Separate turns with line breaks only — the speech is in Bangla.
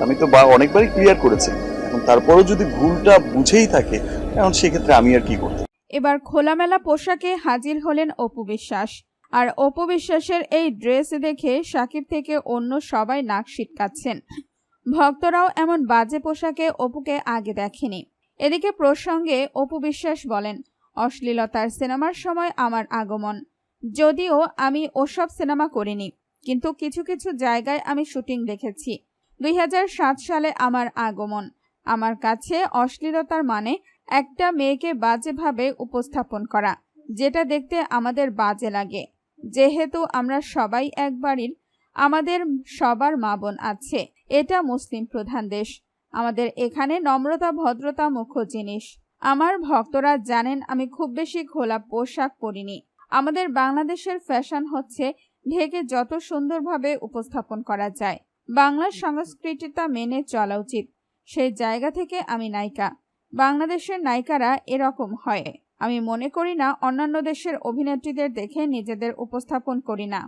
আমি তো বা- অনেকবারই ক্লিয়ার করেছি। এখন তারপরও যদি ভুলটা বুঝেই থাকে, এখন সেক্ষেত্রে আমি আর কি করতে
এবার খোলামেলা পোশাকে হাজির হলেন অপু বিশ্বাস। আর অপু বিশ্বাসের এই ড্রেস দেখে সাকিব থেকে অন্য সবাই নাক সিটকাচ্ছেন। ভক্তরাও এমন বাজে পোশাকে অপুকে আগে দেখেনি। এদিকে প্রসঙ্গে অপু বিশ্বাস বলেন, অশ্লীলতার সিনেমার সময় আমার আগমন। যদিও আমি ওসব সিনেমা করিনি, কিন্তু কিছু কিছু জায়গায় আমি শুটিং দেখেছি। দুই হাজার সাত সালে আমার আগমন। আমার কাছে অশ্লীলতার মানে একটা মেয়েকে বাজেভাবে উপস্থাপন করা, যেটা দেখতে আমাদের বাজে লাগে। যেহেতু আমরা সবাই এক বাড়ির, আমাদের সবার মা বোন আছে, এটা মুসলিম প্রধান দেশ। আমাদের এখানে নম্রতা, ভদ্রতা, মুখ্য জিনিস। আমার ভক্তরা জানেন আমি খুব বেশি খোলা পোশাক পরিনি। আমাদের বাংলাদেশের ফ্যাশন হচ্ছে ঢেকে যত সুন্দরভাবে উপস্থাপন করা যায়। বাংলার সংস্কৃতিটা মেনে চলা উচিত। সেই জায়গা থেকে আমি নায়িকা। বাংলাদেশের নায়িকারা এরকম হয়। আমি মনে করি না অন্যান্য দেশের অভিনেত্রীদের দেখে নিজেদের উপস্থাপন করি না।